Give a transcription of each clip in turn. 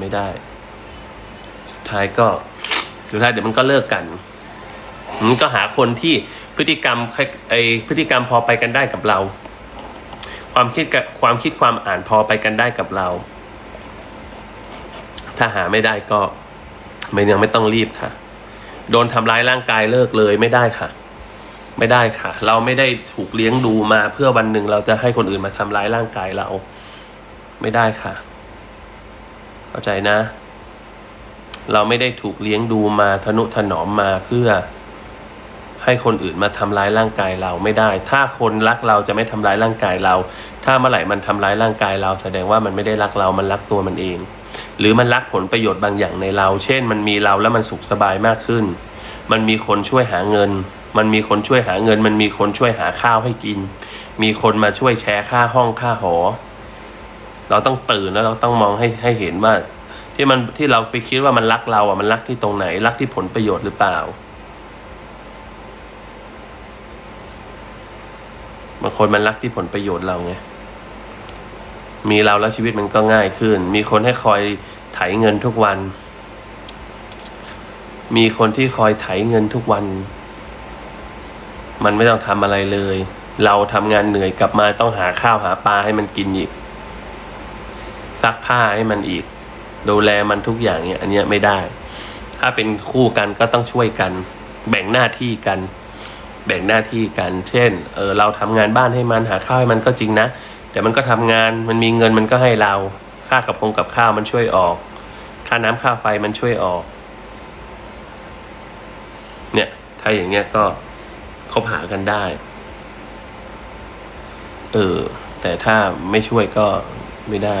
ไม่ได้ สุดท้ายก็สุดท้ายเดี๋ยวมันก็เลิกกันมันก็หาคนที่พฤติกรรมไอพฤติกรรมพอไปกันได้กับเรา ความคิดความคิดความอ่านพอไปกันได้กับเรา ถ้าหาไม่ได้ก็ไม่ยังไม่ต้องรีบค่ะ โดนทำร้ายร่างกายเลิกเลยไม่ได้ค่ะ ไม่ได้ค่ะ เราไม่ได้ถูกเลี้ยงดูมาเพื่อวันหนึ่งเราจะให้คนอื่นมาทำร้ายร่างกายเรา ไม่ได้ค่ะ เข้าใจนะ เราไม่ได้ถูกเลี้ยงดูมาทนุถนอมมาเพื่อ ให้คนอื่นมาทำร้ายร่างกายเราไม่ได้ ถ้าคนรักเราจะไม่ทำร้ายร่างกายเรา ถ้าเมื่อไหร่มันทำร้ายร่างกายเรา แสดงว่ามันไม่ได้รักเรา มันรักตัวมันเอง หรือมันรักผลประโยชน์บางอย่างในเรา เช่น มันมีเราแล้วมันสุขสบายมากขึ้น มันมีคนช่วยหาเงิน มันมีคนช่วยหาเงิน มันมีคนช่วยหาข้าวให้กิน มีคนมาช่วยแชร์ค่าห้องค่าหอ เราต้องตื่นแล้วเราต้องมองให้ให้เห็นว่า ที่มันที่เราไปคิดว่ามันรักเราอะมันรักที่ตรงไหน รักที่ผลประโยชน์หรือเปล่าบางคนมันรักที่ผลประโยชน์เราไงมีเราแล้วชีวิตมันก็ง่ายขึ้น มีคนให้คอยไถเงินทุกวัน มีคนที่คอยไถเงินทุกวัน มันไม่ต้องทำอะไรเลย เราทำงานเหนื่อยกลับมาต้องหาข้าวหาปลาให้มันกินอีก ซักผ้าให้มันอีก ดูแลมันทุกอย่างเนี่ยอันเนี้ยไม่ได้ ถ้าเป็นคู่กันก็ต้องช่วยกัน แบ่งหน้าที่กัน แบ่งหน้าที่กัน เช่น เออเราทำงานบ้านให้มันหาข้าวให้มันก็จริงนะแต่มันก็ทำงานมันมีเงินมันก็ให้เรา ค่ากับคงกับข้าวมันช่วยออก ค่าน้ำค่าไฟมันช่วยออก เนี่ย ถ้าอย่างเงี้ยก็คบหากันได้ เออ แต่ถ้าไม่ช่วยก็ไม่ได้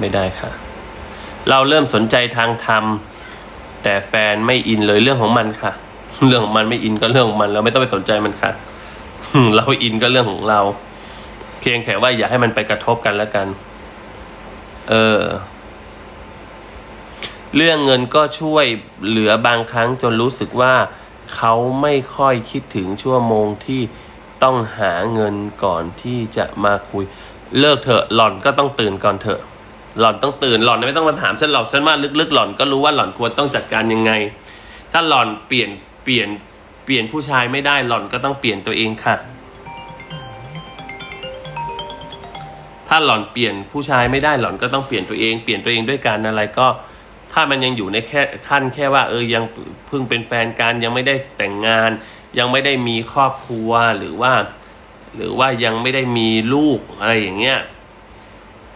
ไม่ได้ค่ะ เราเริ่มสนใจทางธรรม แต่แฟนไม่อินเลยเรื่องของมันค่ะ เรื่องของมันไม่อินก็เรื่องของมันเราไม่ต้องไปสนใจมันค่ะเราอินก็เรื่องของเรา เพียงแค่ว่าอย่าให้มันไปกระทบกันแล้วกัน เออ เรื่องเงินก็ช่วยเหลือบางครั้งจนรู้สึกว่าเขาไม่ค่อยคิดถึงชั่วโมงที่ต้องหาเงินก่อนที่จะมาคุย เลิกเถอะหล่อนก็ต้องตื่นก่อนเถอะ หล่อนต้องตื่นหล่อนไม่ต้องมาถามฉันหรอกฉันว่าลึกๆ หล่อนก็รู้ว่าหล่อนควรต้องจัดการยังไง ถ้าหล่อนเปลี่ยนเปลี่ยนเปลี่ยนผู้ชายไม่ได้หล่อนก็ต้องเปลี่ยนตัวเองค่ะ ถ้าหล่อนเปลี่ยนผู้ชายไม่ได้หล่อนก็ต้องเปลี่ยนตัวเองเปลี่ยนตัวเองด้วยการอะไรก็ ถ้ามันยังอยู่ในแค่ขั้นแค่ว่าเออยังเพิ่งเป็นแฟนกันยังไม่ได้แต่งงาน ยังไม่ได้มีครอบครัวหรือว่า หรือว่ายังไม่ได้มีลูกอะไรอย่างเงี้ย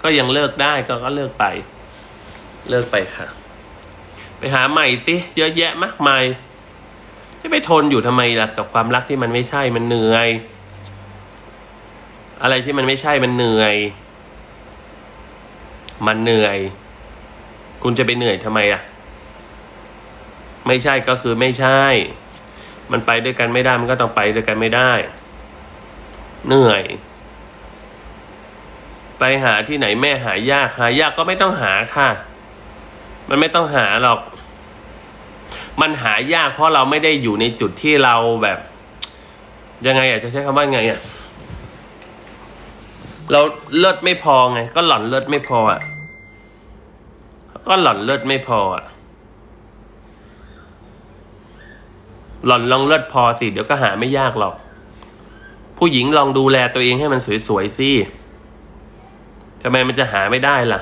ก็ยังเลิกได้ก็ก็เลิกไป เลิกไปค่ะ ไปหาใหม่ติเยอะแยะมากมายจะไปทนอยู่ทำไมล่ะกับความรักที่มันไม่ใช่มันเหนื่อย อะไรที่มันไม่ใช่มันเหนื่อย มันเหนื่อย คุณจะไปเหนื่อยทำไมอะ ไม่ใช่ก็คือไม่ใช่ มันไปด้วยกันไม่ได้มันก็ต้องไปด้วยกันไม่ได้ เหนื่อย ไปหาที่ไหนแม่หายากหายากก็ไม่ต้องหาค่ะ มันไม่ต้องหาหรอก มันหายากเพราะเราไม่ได้อยู่ในจุดที่เราแบบ ยังไงอะจะใช้คำว่าไงอะเราเลิศไม่พอไง ก็หล่อนเลิศไม่พออะก็หล่อนเลิศไม่พออะหล่อนลองเลิศพอสิเดี๋ยวก็หาไม่ยากหรอก ผู้หญิงลองดูแลตัวเองให้มันสวยๆสิ ทำไมมันจะหาไม่ได้ล่ะ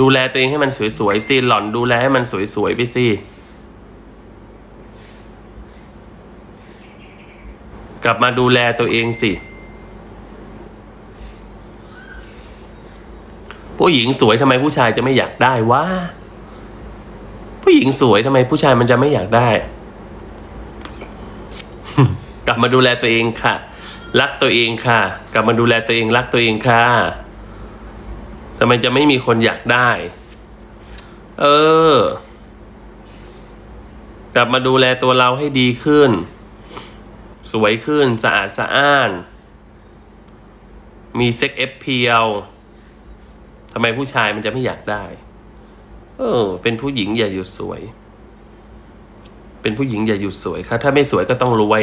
ดูแลตัวเองให้มันสวยๆสิหล่อนดูแลให้มันสวยๆไปสิกลับมาดูแลตัวเองสิ ผู้หญิงสวยทำไมผู้ชายจะไม่อยากได้วะผู้หญิงสวยทำไมผู้ชายมันจะไม่อยากได้ กลับมาดูแลตัวเองค่ะ รักตัวเองค่ะ กลับมาดูแลตัวเองรักตัวเองค่ะทำไมจะไม่มีคนอยากได้ เออ กลับมาดูแลตัวเราให้ดีขึ้น สวยขึ้นสะอาดสะอ้าน มีเซ็กเอฟเพียวทำไมผู้ชายมันจะไม่อยากได้ เออ เป็นผู้หญิงอย่าหยุดสวย เป็นผู้หญิงอย่าหยุดสวยค่ะ ถ้าไม่สวยก็ต้องรวย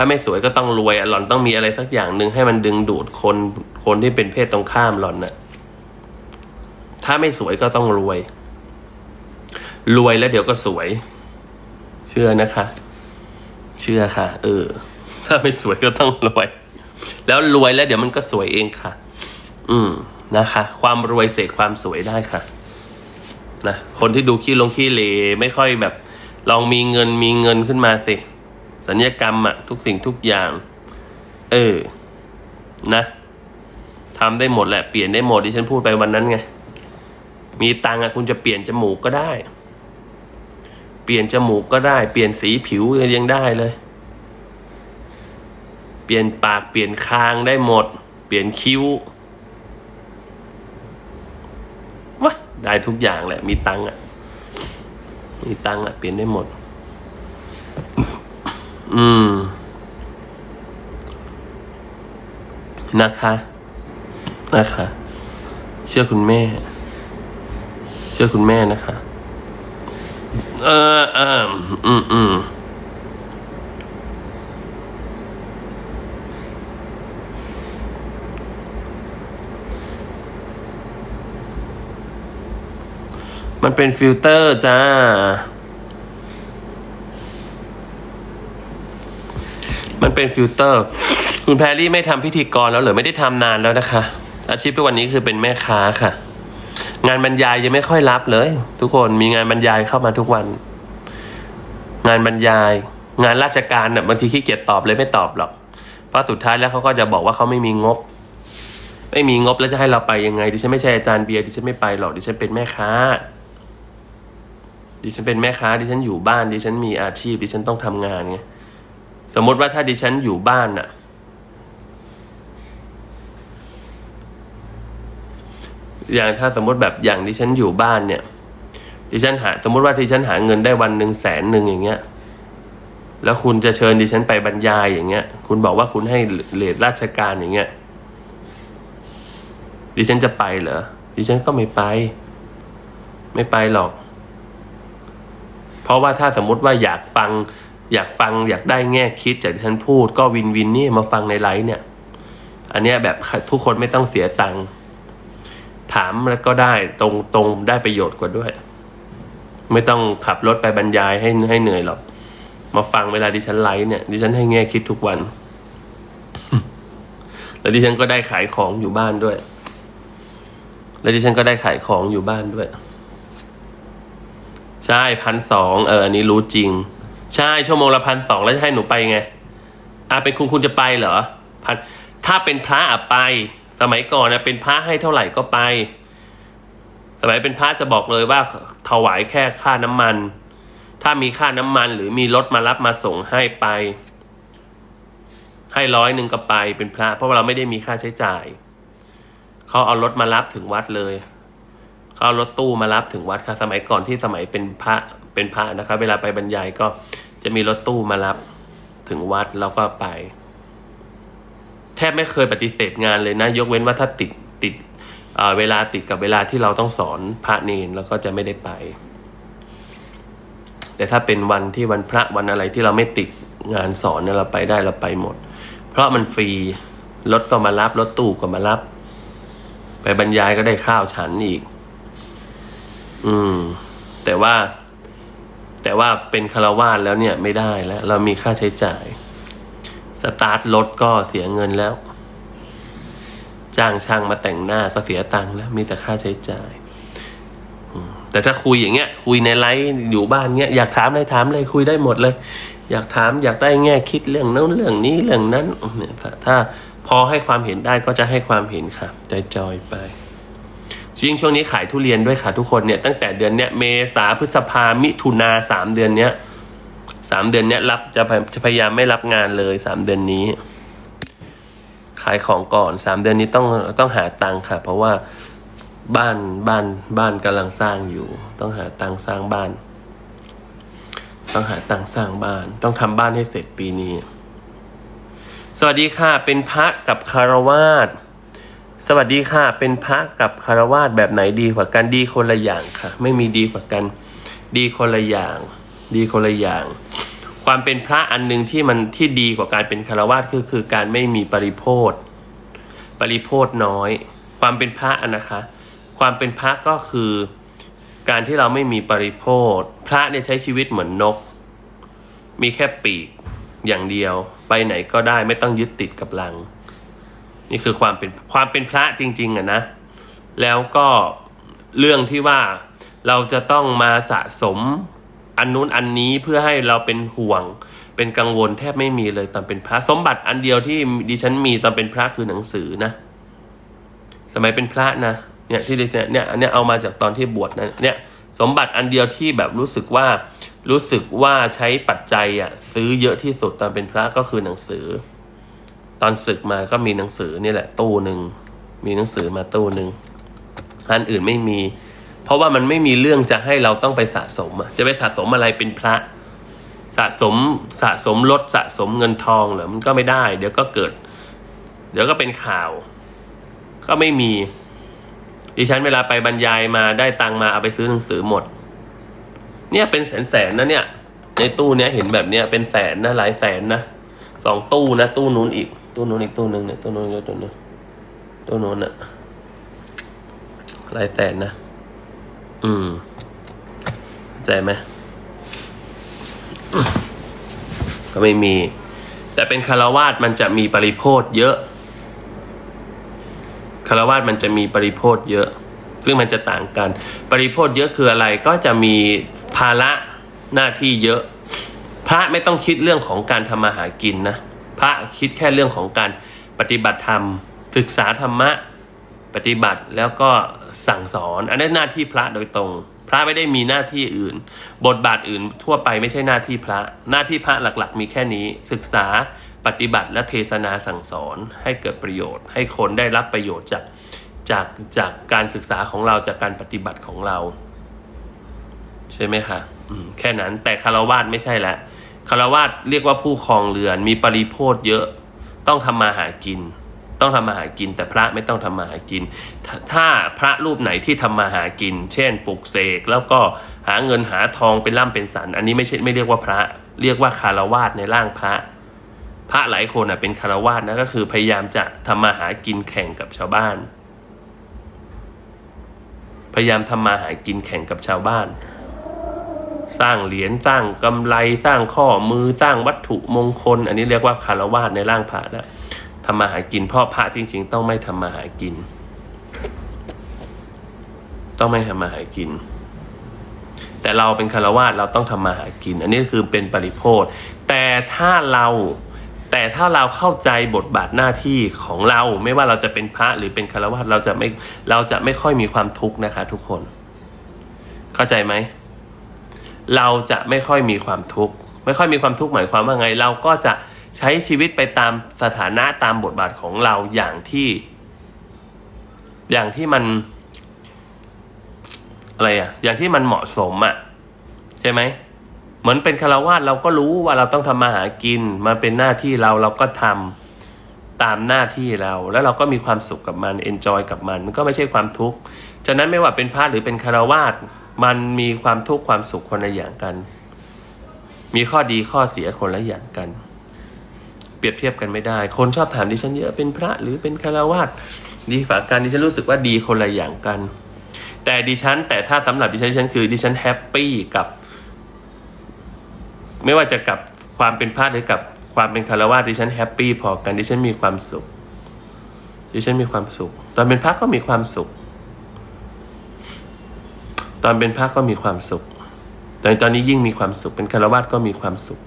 ถ้าไม่สวยก็ต้องรวยอะหล่อนต้องมีอะไรสักอย่างหนึ่งให้มันดึงดูดคนคนที่เป็นเพศตรงข้ามหล่อนน่ะ ถ้าไม่สวยก็ต้องรวย รวยแล้วเดี๋ยวก็สวย เชื่อนะคะ เชื่อค่ะ เออ ถ้าไม่สวยก็ต้องรวย แล้วรวยแล้วเดี๋ยวมันก็สวยเองค่ะ อืมนะคะ ความรวยเสกความสวยได้ค่ะนะคนที่ดูขี้ลงขี้เลไม่ค่อยแบบ ลองมีเงินมีเงินขึ้นมาสิ สัญญกรรมอะทุกสิ่งทุกอย่าง เออ นะทำได้หมดแหละเปลี่ยนได้หมดที่ฉันพูดไปวันนั้นไง มีตังค์อะคุณจะเปลี่ยนจมูกก็ได้ เปลี่ยนจมูกก็ได้ เปลี่ยนสีผิวยังได้เลย เปลี่ยนปากเปลี่ยนคางได้หมด เปลี่ยนคิ้ววะได้ทุกอย่างแหละ มีตังอะมีตังอะเปลี่ยนได้หมด อืม นะคะ นะคะ เชื่อคุณแม่ เชื่อคุณแม่นะคะ เออเอออืมอืมมันเป็นฟิลเตอร์จ้า มันเป็นฟิลเตอร์ คุณแพรรี่ไม่ทำพิธีกรแล้วเหรือไม่ได้ทำนานแล้วนะคะ อาชีพทุกวันนี้คือเป็นแม่ค้าค่ะ งานบรรยายยังไม่ค่อยรับเลย ทุกคนมีงานบรรยายเข้ามาทุกวัน งานบรรยาย งานราชการเนี่ยบางทีขี้เกียจตอบเลยไม่ตอบหรอกเพราะสุดท้ายแล้วเขาก็จะบอกว่าเขาไม่มีงบ ไม่มีงบแล้วจะให้เราไปยังไงดิฉันไม่ใช่อาจารย์เบียร์ดิฉันไม่ไปหรอกดิฉันเป็นแม่ค้าดิฉันเป็นแม่ค้าดิฉันอยู่บ้านดิฉันมีอาชีพดิฉันต้องทำงานไง สมมติว่าถ้าดิฉันอยู่บ้านน่ะ อย่างถ้าสมมติแบบอย่างดิฉันอยู่บ้านเนี่ย ดิฉันหา สมมติว่าดิฉันหาเงินได้วันหนึ่งแสนหนึ่งอย่างเงี้ย แล้วคุณจะเชิญดิฉันไปบรรยายอย่างเงี้ย คุณบอกว่าคุณให้เลทราชการอย่างเงี้ย ดิฉันจะไปเหรอ ดิฉันก็ไม่ไป ไม่ไปหรอก เพราะว่าถ้าสมมติว่าอยากฟัง อยากฟังอยากได้แง่คิดจากที่ฉันพูด ก็วินวินนี่มาฟังในไลฟ์เนี่ย อันนี้แบบทุกคนไม่ต้องเสียตังค์ถามแล้วก็ได้ตรงตรงได้ประโยชน์กว่าด้วย ไม่ต้องขับรถไปบรรยายให้ให้เหนื่อยหรอก มาฟังเวลาดิฉันไลฟ์เนี่ย ดิฉันให้แง่คิดทุกวัน แล้วดิฉันก็ได้ขายของอยู่บ้านด้วย แล้วดิฉันก็ได้ขายของอยู่บ้านด้วย ใช่พันสองเอออันนี้รู้จริง ใช่ชั่วโมงละพันสองแล้วจะให้หนูไปไงอะเป็นคุณคุณจะไปเหรอพันถ้าเป็นพระอะไป สมัยก่อนนะเป็นพระให้เท่าไหร่ก็ไป สมัยเป็นพระจะบอกเลยว่าถวายแค่ค่าน้ำมัน ถ้ามีค่าน้ำมันหรือมีรถมารับมาส่งให้ไป ให้ร้อยหนึ่งก็ไปเป็นพระ เพราะเราไม่ได้มีค่าใช้จ่ายเขาเอารถมารับถึงวัดเลยเขาเอารถตู้มารับถึงวัดค่ะสมัยก่อนที่สมัยเป็นพระ เป็นพระนะครับ เวลาไปบรรยายก็จะมีรถตู้มารับถึงวัดแล้วก็ไป แทบไม่เคยปฏิเสธงานเลยนะ ยกเว้นว่าถ้าติดติดเเวลาติดกับเวลาที่เราต้องสอนพระเนนแล้วก็จะไม่ได้ไป แต่ถ้าเป็นวันที่วันพระวันอะไรที่เราไม่ติดงานสอนเนี่ยเราไปได้เราไปหมด เพราะมันฟรีรถก็มารับรถตู้ก็มารับ ไปบรรยายก็ได้ข้าวฉันอีก อืม แต่ว่า แต่ว่าเป็นคารวาสแล้วเนี่ยไม่ได้แล้ว เรามีค่าใช้จ่าย สตาร์ทรถก็เสียเงินแล้ว จ้างช่างมาแต่งหน้าก็เสียตังค์แล้วมีแต่ค่าใช้จ่ายแต่ถ้าคุยอย่างเงี้ย คุยในไลฟ์อยู่บ้านเงี้ยอยากถามอะไรถามเลยคุยได้หมดเลย อยากถามอยากได้แง่คิดเรื่องโน้นเรื่องนี้เรื่องนั้นเนี่ยถ้าถ้าพอให้ความเห็นได้ก็จะให้ความเห็นค่ะจอยๆไป จริงช่วงนี้ขายทุเรียนด้วยค่ะทุกคนเนี่ยตั้งแต่เดือนเนี้ยเมษาพฤษภามิถุนาสามเดือนเนี้ยสามเดือนเนี้ยรับจะพยจะพยายามไม่รับงานเลยสามเดือนนี้ ขายของก่อนสามเดือนนี้ต้องต้องหาตังค์ค่ะ เพราะว่าบ้านบ้านบ้านกำลังสร้างอยู่ ต้องหาตังค์สร้างบ้าน ต้องหาตังค์สร้างบ้าน ต้องทำบ้านให้เสร็จปีนี้ สวัสดีค่ะ เป็นพระกับคารวาส สวัสดีค่ะ เป็นพระกับคารวาสแบบไหนดีกว่ากันดีคนละอย่างค่ะ ไม่มีดีกว่ากัน ดีคนละอย่าง ดีคนละอย่าง ความเป็นพระอันหนึ่งที่มันที่ดีกว่าการเป็นคารวาสคือคือการไม่มีปริโภทปริโภทน้อย ความเป็นพระอะนะคะ ความเป็นพระก็คือ การที่เราไม่มีปริโภทพระเนี่ยใช้ชีวิตเหมือนนก มีแค่ปีกอย่างเดียว ไปไหนก็ได้ไม่ต้องยึดติดกับลัง นี่คือความเป็นความเป็นพระจริง ๆอะนะ แล้วก็เรื่องที่ว่าเราจะต้องมาสะสมอันนู้นอันนี้เพื่อให้เราเป็นห่วง เป็นกังวลแทบไม่มีเลยตอนเป็นพระสมบัติอันเดียวที่ดิฉันมีตอนเป็นพระคือหนังสือนะ สมัยเป็นพระนะเนี่ยที่ดิฉันเนี่ยอันเนี้ยเอามาจากตอนที่บวชนะเนี่ยสมบัติอันเดียวที่แบบรู้สึกว่ารู้สึกว่าใช้ปัจจัยอะซื้อเยอะที่สุดตอนเป็นพระก็คือหนังสือ ตอนศึกมาก็มีหนังสือนี่แหละตู้หนึ่งมีหนังสือมาตู้หนึ่งอันอื่นไม่มี เพราะว่ามันไม่มีเรื่องจะให้เราต้องไปสะสมอะจะไปสะสมอะไรเป็นพระ สะสมสะสมรถสะสมเงินทองเหรอมันก็ไม่ได้ เดี๋ยวก็เกิด เดี๋ยวก็เป็นข่าว ก็ไม่มีดิฉันเวลาไปบรรยายมาได้ตังมาเอาไปซื้อหนังสือหมด เนี่ยเป็นแสนแสนนะเนี่ย ในตู้เนี้ยเห็นแบบเนี้ยเป็นแสนนะหลายแสนนะสองตู้นะตู้นู้นอีก ตู้นู้นอีกตู้หนึ่งเนี่ยตู้นู้นอีกตู้นู้ตู้นู้นอะลายแสนนะ อืมเข้าใจไหมก็ไม่มี แต่เป็นคารวาสมันจะมีปริโภทเยอะคารวาสมันจะมีปริโภทเยอะ ซึ่งมันจะต่างกัน ปริโภทเยอะคืออะไรก็จะมีภาระหน้าที่เยอะ พระไม่ต้องคิดเรื่องของการทำมาหากินนะ พระคิดแค่เรื่องของการปฏิบัติธรรม ศึกษาธรรมะ ปฏิบัติแล้วก็สั่งสอน อันนั้นหน้าที่พระโดยตรง พระไม่ได้มีหน้าที่อื่น บทบาทอื่นทั่วไปไม่ใช่หน้าที่พระ หน้าที่พระหลักๆ มีแค่นี้ ศึกษาปฏิบัติและเทศนาสั่งสอนให้เกิดประโยชน์ ให้คนได้รับประโยชน์จากจากจากการศึกษาของเราจากการปฏิบัติของเรา ใช่ไหมคะอืมแค่นั้นแต่คารวาสไม่ใช่ละ คารวาสเรียกว่าผู้ครองเรือน มีปริโภทเยอะ ต้องทำมาหากิน ต้องทำมาหากิน แต่พระไม่ต้องทำมาหากิน ถ้าพระรูปไหนที่ทำมาหากิน เช่นปลุกเสกแล้วก็หาเงินหาทองเป็นร่ำเป็นสัน อันนี้ไม่ใช่ไม่เรียกว่าพระ เรียกว่าคารวาสในร่างพระ พระหลายคนอะเป็นคารวาสนะก็คือพยายามจะทำมาหากินแข่งกับชาวบ้าน พยายามทำมาหากินแข่งกับชาวบ้าน สร้างเหรียญสร้างกำไรสร้างข้อมือสร้างวัตถุมงคล อันนี้เรียกว่าคารวาสในร่างพระนะทำมาหากินเพราะพระจริง ๆ ต้องไม่ทำมาหากิน ต้องไม่ทำมาหากิน แต่เราเป็นคารวาสเราต้องทำมาหากิน อันนี้คือเป็นปริโภทแต่ถ้าเราแต่ถ้าเราเข้าใจบทบาทหน้าที่ของเราไม่ว่าเราจะเป็นพระหรือเป็นคารวาสเราจะไม่เราจะไม่ค่อยมีความทุกข์นะคะ ทุกคน เข้าใจไหม เราจะไม่ค่อยมีความทุกข์ไม่ค่อยมีความทุกข์หมายความว่าไง เราก็จะใช้ชีวิตไปตามสถานะตามบทบาทของเราอย่างที่ อย่างที่มัน อะไรอะอย่างที่มันเหมาะสมอะใช่ไหมเหมือนเป็นคารวาสเราก็รู้ว่าเราต้องทำมาหากินมันเป็นหน้าที่เราเราก็ทำตามหน้าที่เรา แล้วเราก็มีความสุขกับมันเอนจอยกับมันมันก็ไม่ใช่ความทุกข์ฉะนั้นไม่ว่าเป็นพระหรือเป็นคารวาส มันมีความทุกข์ความสุขคนละอย่างกัน มีข้อดีข้อเสียคนละอย่างกัน เปรียบเทียบกันไม่ได้ คนชอบถามดิฉันเยอะเป็นพระหรือเป็นคารวาสดีกว่ากันดิฉันรู้สึกว่าดีคนละอย่างกัน แต่ดิฉัน แต่ถ้าสำหรับดิฉันดิฉันคือดิฉันแฮปปี้กับ ไม่ว่าจะกับความเป็นพระหรือกับความเป็นคารวะดิฉันแฮปปี้พอกันดิฉันมีความสุขดิฉันมีความสุข ตอนเป็นพระก็มีความสุข ตอนเป็นพระก็มีความสุข แต่ตอนนี้ยิ่งมีความสุข เป็นคารวะก็มีความสุข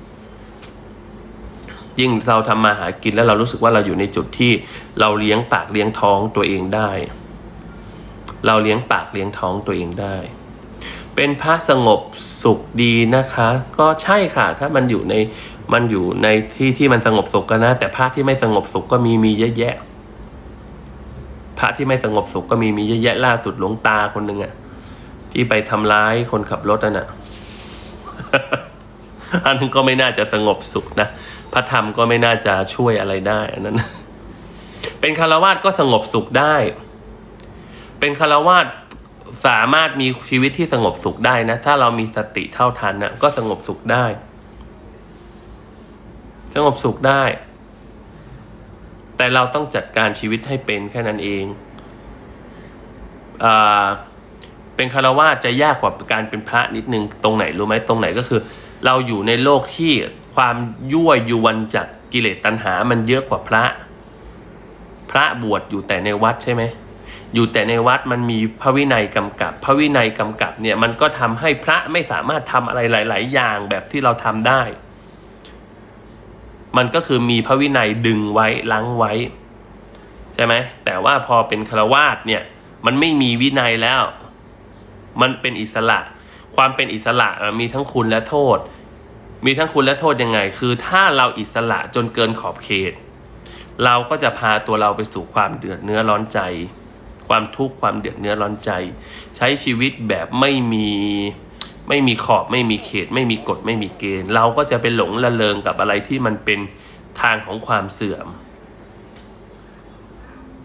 ยิ่งเราทำมาหากินแล้วเรารู้สึกว่าเราอยู่ในจุดที่เราเลี้ยงปากเลี้ยงท้องตัวเองได้ เราเลี้ยงปากเลี้ยงท้องตัวเองได้ เป็นพระสงบสุขดีนะคะ ก็ใช่ค่ะ ถ้ามันอยู่ในมันอยู่ในที่ที่มันสงบสุขกันนะ แต่พระที่ไม่สงบสุขก็มีมีเยอะแยะ พระที่ไม่สงบสุขก็มีมีเยอะแยะล่าสุดหลวงตาคนหนึ่งอะ ที่ไปทำร้ายคนขับรถนั่นน่ะอันนั้นก็ไม่น่าจะสงบสุขนะพระธรรมก็ไม่น่าจะช่วยอะไรได้อันนั้น เป็นคารวาสก็สงบสุขได้ เป็นคารวาสสามารถมีชีวิตที่สงบสุขได้นะ ถ้าเรามีสติเท่าทันนะก็สงบสุขได้ สงบสุขได้ แต่เราต้องจัดการชีวิตให้เป็นแค่นั้นเอง อ่า เป็นคารวาสจะยากกว่าการเป็นพระนิดนึงตรงไหนรู้ไหมตรงไหนก็คือ เราอยู่ในโลกที่ความยั่วยวนจากกิเลสตัณหามันเยอะกว่าพระ พระบวชอยู่แต่ในวัดใช่ไหมอยู่แต่ในวัดมันมีพระวินัยกำกับ พระวินัยกำกับเนี่ยมันก็ทำให้พระไม่สามารถทำอะไรหลาย ๆ อย่างแบบที่เราทำได้ มันก็คือมีพระวินัยดึงไว้ล้างไว้ ใช่ไหมแต่ว่าพอเป็นฆราวาสเนี่ย มันไม่มีวินัยแล้ว มันเป็นอิสระ ความเป็นอิสระมีทั้งคุณและโทษ มีทั้งคุณและโทษยังไง คือถ้าเราอิสระจนเกินขอบเขต เราก็จะพาตัวเราไปสู่ความเดือดเนื้อร้อนใจ ความทุกข์ความเดือดเนื้อร้อนใจ ใช้ชีวิตแบบไม่มีไม่มีขอบไม่มีเขต ไม่มีกฎไม่มีเกณฑ์ เราก็จะไปหลงละเลงกับอะไรที่มันเป็นทางของความเสื่อม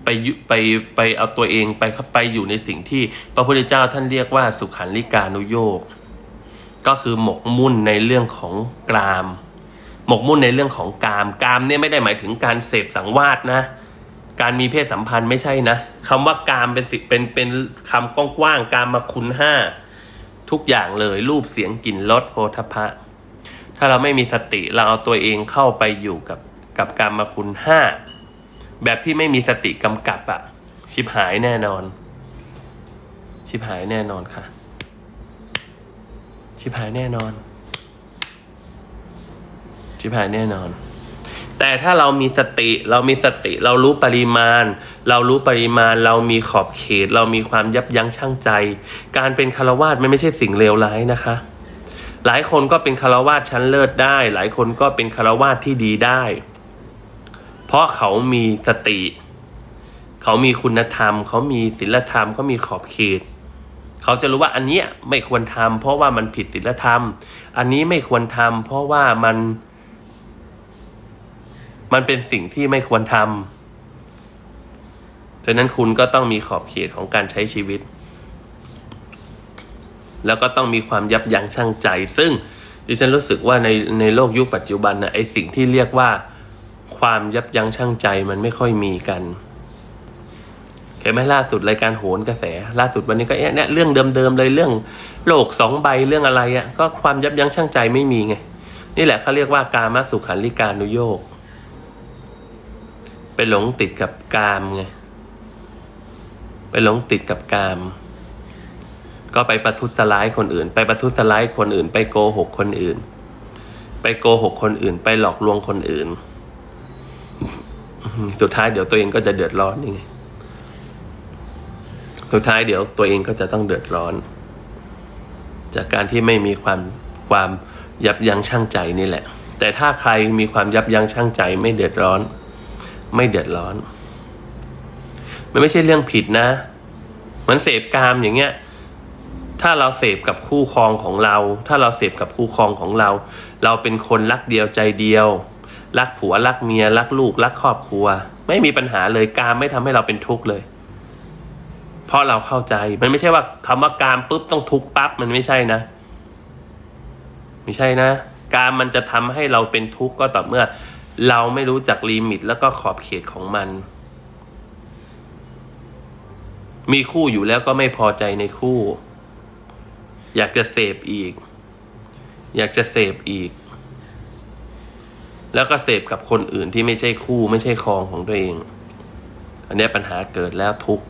ไปไปไปเอาตัวเองไปไปอยู่ในสิ่งที่พระพุทธเจ้าท่านเรียกว่าสุขันลิกานุโยกก็คือหมกมุ่นในเรื่องของกราม หมกมุ่นในเรื่องของกามกามเนี่ยไม่ได้หมายถึงการเสพสังวาสนะ การมีเพศสัมพันธ์ไม่ใช่นะคำว่ากามเป็นเป็นเป็นคำกว้างๆกามมาคุณห้าทุกอย่างเลยรูปเสียงกลิ่นรสโพธพะ ถ้าเราไม่มีสติเราเอาตัวเองเข้าไปอยู่กับกับกามมาคุณห้า แบบที่ไม่มีสติกำกับอะชิบหายแน่นอน ชิบหายแน่นอนค่ะ ชิบหายแน่นอน ชิบหายแน่นอน แต่ถ้าเรามีสติ เรามีสติ เรารู้ปริมาณ เรารู้ปริมาณ เรามีขอบเขต เรามีความยับยั้งชั่งใจ การเป็นคารวาสมันไม่ใช่สิ่งเลวร้ายนะคะ หลายคนก็เป็นคารวาสชั้นเลิศได้ หลายคนก็เป็นคารวาสที่ดีได้ เพราะเขามีสติ เขามีคุณธรรม เขามีศีลธรรมเขามีขอบเขต เขาจะรู้ว่าอันนี้ไม่ควรทำเพราะว่ามันผิดศีลธรรม อันนี้ไม่ควรทำเพราะว่ามัน มันเป็นสิ่งที่ไม่ควรทำฉะนั้นคุณก็ต้องมีขอบเขตของการใช้ชีวิต แล้วก็ต้องมีความยับยั้งชั่งใจ ซึ่งดิฉันรู้สึกว่าในในโลกยุคปัจจุบันนะไอสิ่งที่เรียกว่า ความยับยั้งชั่งใจมันไม่ค่อยมีกันเห็นไหมล่าสุดรายการโหนกระแส ล่าสุดวันนี้ก็เนี่ยเรื่องเดิมๆเลยเรื่องโลกสองใบเรื่องอะไรอะ่ะก็ความยับยั้งชั่งใจไม่มีไง นี่แหละเขาเรียกว่ากามาสุขันลิกานุโยกไปหลงติดกับกามไงไปหลงติดกับกาม ก็ไปประทุษร้ายคนอื่น ไปประทุษร้ายคนอื่น ไปโกหกคนอื่น ไปโกหกคนอื่น ไปหลอกลวงคนอื่น สุดท้ายเดี๋ยวตัวเองก็จะเดือดร้อนยังไงสุดท้ายเดี๋ยวตัวเองก็จะต้องเดือดร้อน จากการที่ไม่มีความความยับยั้งชั่งใจนี่แหละ แต่ถ้าใครมีความยับยั้งชั่งใจ ไม่เดือดร้อน ไม่เดือดร้อน มันไม่ใช่เรื่องผิดนะเหมือนเสพกามอย่างเงี้ย ถ้าเราเสพกับคู่ครองของเรา ถ้าเราเสพกับคู่ครองของเรา เราเป็นคนรักเดียวใจเดียว รักผัวรักเมียรักลูกรักครอบครัว ไม่มีปัญหาเลยกามไม่ทำให้เราเป็นทุกข์เลย เพราะเราเข้าใจมันไม่ใช่ว่าคำว่ากามปุ๊บต้องทุกข์ปั๊บมันไม่ใช่นะ ไม่ใช่นะ การมันจะทำให้เราเป็นทุกข์ก็ต่อเมื่อ เราไม่รู้จักลิมิตแล้วก็ขอบเขตของมัน มีคู่อยู่แล้วก็ไม่พอใจในคู่ อยากจะเสพอีก อยากจะเสพอีก แล้วก็เสพกับคนอื่นที่ไม่ใช่คู่ไม่ใช่ครองของตัวเอง อันนี้ปัญหาเกิดแล้วทุกข์